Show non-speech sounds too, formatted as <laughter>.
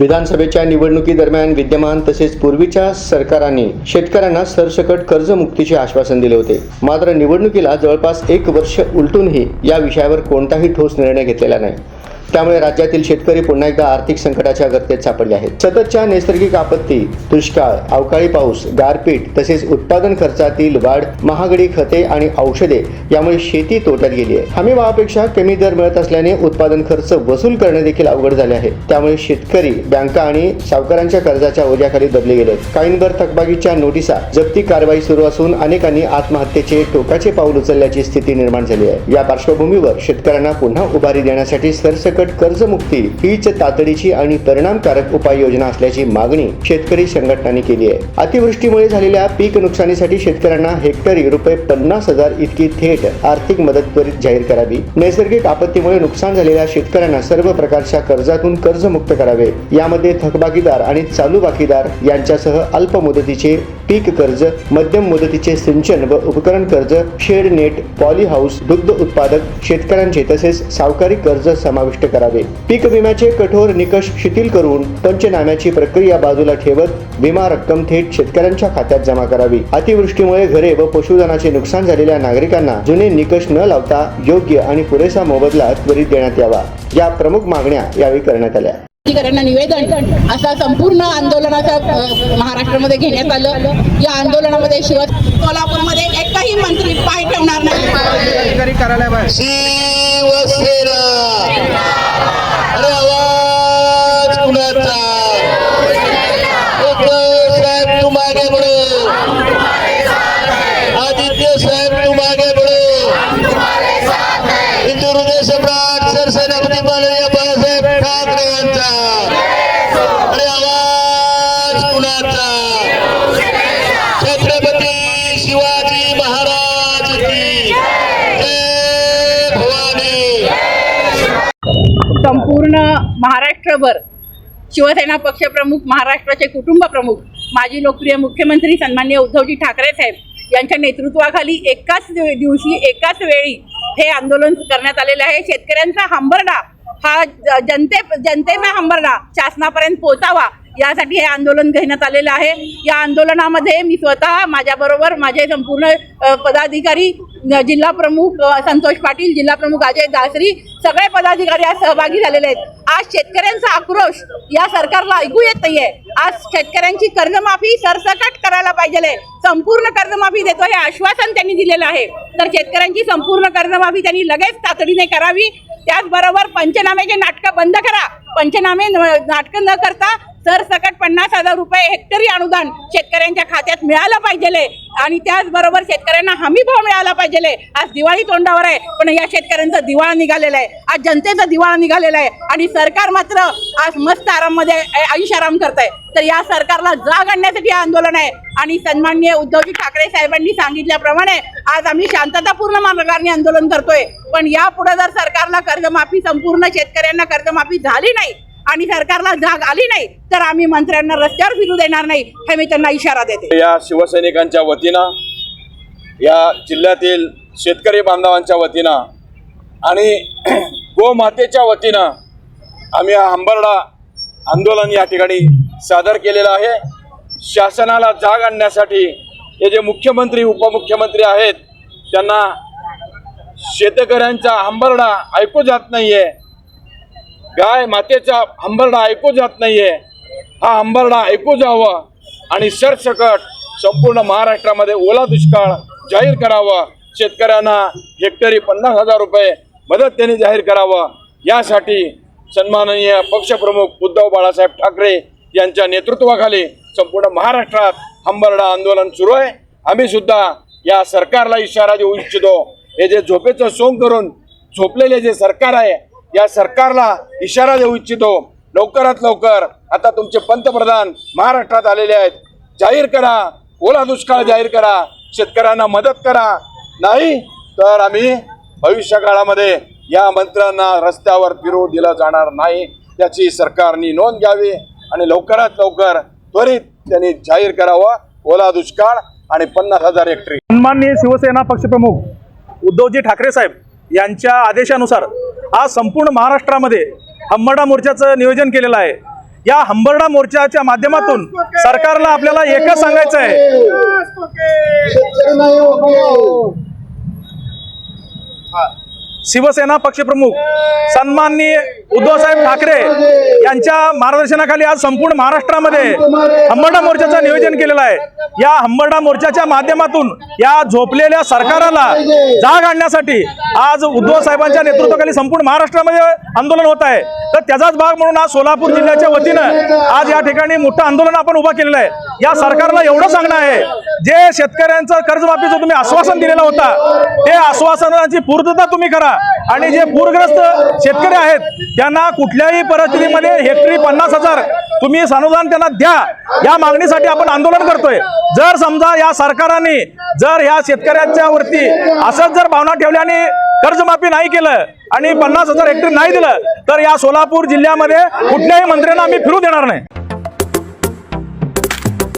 विधानसभेच्या निवडणुकीदरम्यान विद्यमान तसेच पूर्वीच्या सरकारांनी शेतकऱ्यांना सरसकट कर्जमुक्तीचे आश्वासन दिले होते. मात्र निवडणुकीला जवळपास एक वर्ष उलटूनही या विषयावर कोणताही ठोस निर्णय घेतलेला नाही. त्यामुळे राज्यातील शेतकरी पुन्हा एकदा आर्थिक संकटाच्या गर्तेत सापडले आहेत. सततच्या नैसर्गिक आपत्ती दुष्काळ अवकाळी पाऊस गारपीट तसेच उत्पादन खर्चातील वाढ महागडी खते आणि औषधे यामुळे शेती तोट्यात गेली आहे. हमी भावापेक्षा कमी दर मिळत असल्याने उत्पादन खर्च वसूल करणे देखील अवघड झाले आहे. त्यामुळे शेतकरी बँका आणि सावकारांच्या कर्जाच्या ओझ्याखाली दबले गेले आहेत. काहींवर थकबाकीच्या नोटिसा जप्ती कारवाई सुरू असून अनेकांनी आत्महत्येचे टोकाचे पाऊल उचलल्याची स्थिती निर्माण झाली आहे. या पार्श्वभूमीवर शेतकऱ्यांना पुन्हा उभारी देण्यासाठी सरसकट कर्जमुक्ती हीच तातडीची आणि परिणामकारक उपाययोजना असल्याची मागणी शेतकरी संघटनांनी केली आहे. अतिवृष्टीमुळे झालेल्या पीक नुकसानीसाठी शेतकऱ्यांना हेक्टरी रुपये पन्नास हजार इतकी थेट आर्थिक मदत त्वरित जाहीर करावी. नैसर्गिक आपत्तीमुळे नुकसान झालेल्या शेतकऱ्यांना सर्व प्रकारच्या कर्जातून कर्जमुक्त करावे. यामध्ये थकबाकीदार आणि चालू बाकीदार यांच्यासह अल्प मुदतीचे पीक कर्ज मध्यम मुदतीचे सिंचन व उपकरण कर्ज शेड नेट पॉली हाऊस दुग्ध उत्पादक शेतकऱ्यांचे तसेच सावकारी कर्ज समाविष्ट करावे. पीक विम्याचे कठोर निकष शिथिल करून पंचनाम्याची प्रक्रिया बाजूला ठेवत विमा रक्कम थेट शेतकऱ्यांच्या खात्यात जमा करावी. अतिवृष्टीमुळे घरे व पशुधनाचे नुकसान झालेल्या नागरिकांना जुने निकष न लावता योग्य आणि पुरेसा मोबदला त्वरित देण्यात यावा. या प्रमुख मागण्या यावेळी करण्यात आल्या. अधिकाऱ्यांना निवेदन असा संपूर्ण आंदोलनाचा महाराष्ट्रामध्ये घेण्यात आलं. या आंदोलनामध्ये शिव सोलापूरमध्ये एकही मंत्री पाय ठेवणार नाही. कुणाचा छत्रपती शिवाजी महाराज की जय भवानी. संपूर्ण महाराष्ट्रभर शिवसेना पक्षप्रमुख महाराष्ट्राचे कुटुंब प्रमुख माजी लोकप्रिय मुख्यमंत्री सन्मान्य उद्धवजी ठाकरे साहेब यांच्या नेतृत्वाखाली एकाच दिवशी एकाच वेळी हे आंदोलन करण्यात आलेलं आहे. शेतकऱ्यांचा हंबरडा हा जनते जनतेचा हंबरडा शासनापर्यंत पोहोचावा यासाठी हे आंदोलन घेण्यात आलेलं आहे. या आंदोलनामध्ये मी स्वतः माझ्याबरोबर माझे संपूर्ण पदाधिकारी जिल्हा प्रमुख संतोष पाटील जिल्हा प्रमुख अजय दासरी सगळे पदाधिकारी आज सहभागी झालेले आहेत. आज शेतकऱ्यांचा आक्रोश या सरकारला ऐकू येत नाहीये. आज शेतकऱ्यांची कर्जमाफी सरसकट करायला पाहिजे संपूर्ण कर्जमाफी देतो हे आश्वासन त्यांनी दिलेलं आहे. तर शेतकऱ्यांची संपूर्ण कर्जमाफी त्यांनी लगेच तातडीने करावी. त्याचबरोबर पंचनाम्याचे नाटकं बंद करा. पंचनामे नाटकं न करता सरसकट पन्नास हजार रुपये हेक्टरी अनुदान शेतकऱ्यांच्या खात्यात मिळालं पाहिजे आणि त्याचबरोबर शेतकऱ्यांना हमी भाव मिळाला पाहिजे आज दिवाळी तोंडावर आहे पण या शेतकऱ्यांचा दिवाळा निघालेला आहे. आज जनतेचा दिवाळा निघालेला आहे. आणि सरकार मात्र आज मस्त आराममध्ये आयुष्याराम करत आहे तर या सरकारला जाग आणण्यासाठी आंदोलन आहे. आणि सन्माननीय उद्धवजी ठाकरे साहेबांनी सांगितल्याप्रमाणे आज आम्ही शांततापूर्ण मार्गाने आंदोलन करतोय. पण यापुढे जर सरकारला कर्जमाफी संपूर्ण शेतकऱ्यांना कर्जमाफी झाली नाही आणि सरकारला जाग आली नाही तर आम्ही मंत्र्यांना रस्त्यावर फिरू देणार नाही हे मी त्यांना इशारा देते. या शिवसैनिकांच्या वतीनं या जिल्ह्यातील शेतकरी बांधवांच्या वतीनं आणि <clears throat> गोमातेच्या वतीनं आम्ही हा हंबरडा आंदोलन या ठिकाणी सादर केलेलं आहे. शासनाला जाग आणण्यासाठी हे जे मुख्यमंत्री उपमुख्यमंत्री आहेत त्यांना शेतकऱ्यांचा हंबरडा ऐकू जात नाही आहे गाय मातेचा हंबरडा ऐकू जात नाहीये. हा हंबरडा ऐकू जावं आणि सरसकट संपूर्ण महाराष्ट्रामध्ये ओला दुष्काळ जाहीर करावं. शेतकऱ्यांना हेक्टरी पन्नास हजार रुपये मदत त्यांनी जाहीर करावं. यासाठी सन्माननीय पक्षप्रमुख उद्धव बाळासाहेब ठाकरे यांच्या नेतृत्वाखाली संपूर्ण महाराष्ट्रात हंबरडा आंदोलन सुरू आहे. आम्ही सुद्धा या सरकारला इशारा देऊ इच्छितो. हे जे झोपेचं सोंग करून झोपलेले जे सरकार आहे या सरकारला इशारा देऊ इच्छितो. लवकरात लवकर आता तुमचे पंतप्रधान महाराष्ट्रात आलेले आहेत. जाहीर करा. ओला दुष्काळ जाहीर करा. शेतकऱ्यांना मदत करा. नाही तर आम्ही भविष्य काळामध्ये या मंत्र्यांना रस्त्यावर फिरू दिलं जाणार नाही. याची सरकारने नोंद घ्यावी आणि लवकरात लवकर त्वरित त्यांनी जाहीर करावं. ओला दुष्काळ आणि पन्नास हजार हेक्टरी. सन्माननीय शिवसेना पक्षप्रमुख उद्धवजी ठाकरे साहेब यांच्या आदेशानुसार आज संपूर्ण महाराष्ट्रामध्ये हंबरडा मोर्चाचं नियोजन केलेलं आहे. या हंबरडा मोर्चाच्या माध्यमातून सरकारला आपल्याला एकच सांगायचं आहे. शेतकरी शिवसेना पक्षप्रमुख सन्माननीय उद्धवसाहेब ठाकरे यांच्या मार्गदर्शनाखाली आज संपूर्ण महाराष्ट्रामध्ये हंबरडा मोर्चाचं नियोजन केलेलं आहे. या हंबरडा मोर्चाच्या माध्यमातून या झोपलेल्या सरकाराला जाग आणण्यासाठी आज उद्धव साहेबांच्या नेतृत्वाखाली संपूर्ण महाराष्ट्रामध्ये आंदोलन होत आहे. तर त्याचाच भाग म्हणून आज सोलापूर जिल्ह्याच्या वतीनं आज या ठिकाणी मोठं आंदोलन आपण उभा केलेलं आहे. या सरकारला एवढं सांगणं आहे जे शेतकऱ्यांचं कर्जमाफीचं तुम्ही आश्वासन दिलेलं होता ते आश्वासनाची पूर्तता तुम्ही करा. आणि जे पूरग्रस्त शेतकरी आहेत त्यांना कुठल्याही परिस्थितीमध्ये हेक्टरी पन्नास हजार तुम्ही अनुदान त्यांना द्या. या मागणीसाठी आपण आंदोलन करतोय. जर समजा या सरकारने जर या शेतकऱ्यांच्या वरती असंच जर भावना ठेवल्याने आणि कर्जमाफी नाही केलं आणि पन्नास हजार हेक्टरी नाही दिलं तर या सोलापूर जिल्ह्यामध्ये कुठल्याही मंत्र्यांना आम्ही फिरू देणार नाही.